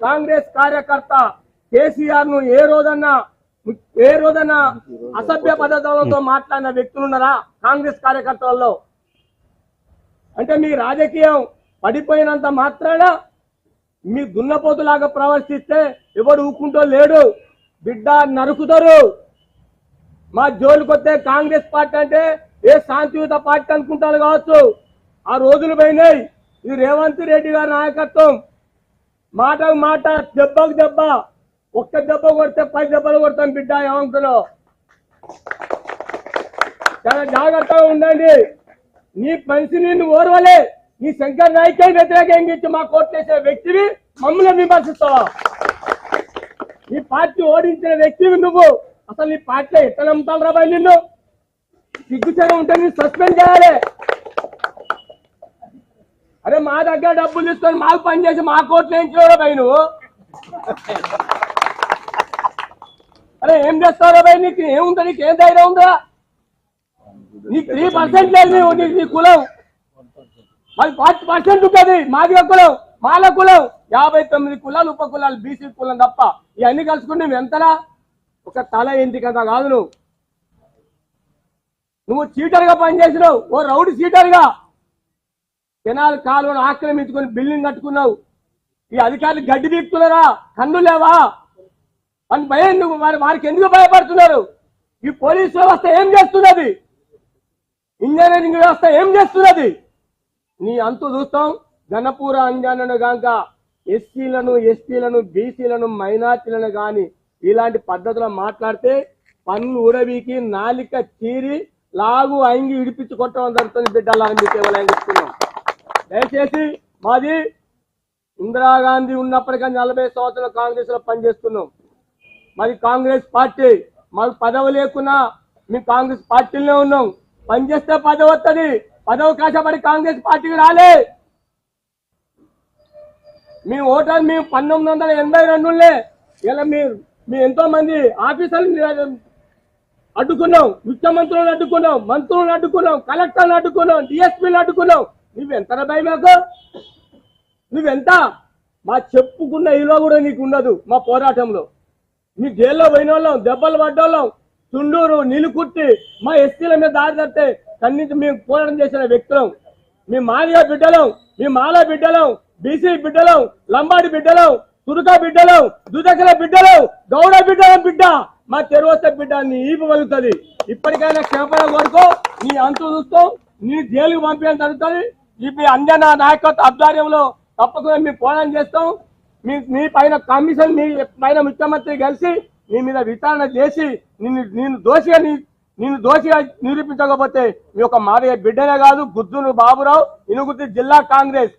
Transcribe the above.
కాంగ్రెస్ కార్యకర్త కేసీఆర్ను ఏ రోజన్నా ఏ రోజన్నా అసభ్య పద్ధతులతో మాట్లాడిన వ్యక్తులు ఉన్నారా కాంగ్రెస్ కార్యకర్తలలో? అంటే మీ రాజకీయం పడిపోయినంత మాత్రాన మీ దున్నపోతులాగా ప్రవర్తిస్తే ఎవడు ఊకుంటో లేడు. బిడ్డ నరుకుతారు. మా జోలికొస్తే కాంగ్రెస్ పార్టీ అంటే ఏ శాంతియుత పార్టీ అనుకుంటారు కావచ్చు. ఆ రోజులు పోయినాయి. ఇది రేవంత్ రెడ్డి గారి నాయకత్వం మాటకు మాట దెబ్బకు దెబ్బ. ఒక్క దెబ్బ కొడితే పది దెబ్బలు కొడతాం బిడ్డ ఏమనుకున్నావు చాలా జాగ్రత్తగా ఉండండి. నీ మనిషి నిన్ను ఓర్వలే. నీ శంకర్ నాయకే వ్యతిరేకంగా ఇచ్చి మా కోర్టు చేసే వ్యక్తివి? మమ్మల్ని విమర్శిస్తావా? నీ పార్టీ ఓడించిన వ్యక్తివి నువ్వు. అసలు నీ పార్టీ ఎట్లా నమ్ముతాను రాబాయి నిన్ను? సిగ్గుచరం ఉంటే నేను సస్పెండ్ చేయాలి. మా దగ్గర డబ్బులు తీసుకొని మాకు పని చేసి మా కోర్టులో ఏం చేయరా నువ్వు? అరే ఏం చేస్తావు భయ్ నీకు? ఏముందా? నీకు ఏం ధైర్యం ఉందా? నీకు త్రీ పర్సెంట్ లేదు నీవు నీకు నీ కులం. మాది ఫార్టీ పర్సెంట్ ఉంటుంది మాది కులం మాల కులం. యాభై తొమ్మిది కులాలు ఉప కులాలు బీసీ కులం తప్ప. ఇవన్నీ కలుసుకుంటే నువ్వు ఎంతలా ఒక తల ఏంటి కదా కాదు నువ్వు. నువ్వు చీటర్గా పనిచేసినావు ఓ రౌడీ చీటర్గా. జనాలు కెనాల్ కాలువను ఆక్రమించుకొని బిల్డింగ్ కట్టుకున్నావు. ఈ అధికారులు గడ్డి బీక్తున్నారా కన్ను లేవా? అని భయం నువ్వు వారి వారికి ఎందుకు భయపడుతున్నారు? ఈ పోలీస్ వ్యవస్థ ఏం చేస్తున్నది? ఇంజనీరింగ్ వ్యవస్థ ఏం చేస్తున్నది? నీ అంతు చూస్తాం. ఘనపూర అంజనను గాక ఎస్సీలను ఎస్టీలను బీసీలను మైనార్టీలను గాని ఇలాంటి పద్ధతిలో మాట్లాడితే పన్ను ఉడవికి నాలిక చీరి లాగు అంగి ఇడిపించి కొట్టడం జరుగుతుంది అని మీకు ఎవరైనా చెప్తున్నాం. దయచేసి మాది ఇందిరాగాంధీ ఉన్నప్పటికీ నలభై సంవత్సరాలు కాంగ్రెస్లో పనిచేస్తున్నాం. మరి కాంగ్రెస్ పార్టీ. మాకు పదవి లేకున్నా మేము కాంగ్రెస్ పార్టీలోనే ఉన్నాం. పనిచేస్తే పదవి వస్తుంది పదవి కాశపడి కాంగ్రెస్ పార్టీకి రాలే. మేము ఓటర్ మేము పంతొమ్మిది వందల ఎనభై రెండులే. ఇలా మీరు మీ ఎంతో మంది ఆఫీసర్లు అడ్డుకున్నాం. ముఖ్యమంత్రులను అడ్డుకున్నాం. మంత్రులను అడ్డుకున్నాం. కలెక్టర్లను అడ్డుకున్నాం. డిఎస్పీలను అడ్డుకున్నాం. నువ్వెంత భయ మాకు? నువ్వెంత? మా చెప్పుకున్న విలువ కూడా నీకు ఉండదు మా పోరాటంలో. మీ జైల్లో పోయిన వాళ్ళం దెబ్బలు పడ్డోళ్ళం చుండూరు నిలుకుట్టి మా ఎస్టీల మీద దారి తట్టే కన్నీటి మేము పోరాటం చేసిన వ్యక్తులం. మీ మాదిగ బిడ్డలం మీ మాల బిడ్డలం బీసీ బిడ్డలం లంబాడి బిడ్డలం తురుకా బిడ్డలం దుదకల బిడ్డలం గౌడ బిడ్డలం బిడ్డ. మా తెరవస్త బిడ్డ నీ ఈపు వలుగుతుంది ఇప్పటికైనా క్షేపణ కొరకు నీ అంతు చూస్తూ నీ జైలుకు పంపించడం జరుగుతుంది ఈ అంజన నాయకత్వ ఆధ్వర్యంలో తప్పకుండా మేము పోరాటం చేస్తాం. మీ మీ పైన కమిషన్ మీ పైన ముఖ్యమంత్రి కలిసి నీ మీద విచారణ చేసి నిన్ను నేను దోషిగా నిన్ను నేను దోషిగా నిరూపించకపోతే మీ యొక్క మాదయ్య బిడ్డనే కాదు గుద్దును బాబురావు ఇనుగుర్తి జిల్లా కాంగ్రెస్.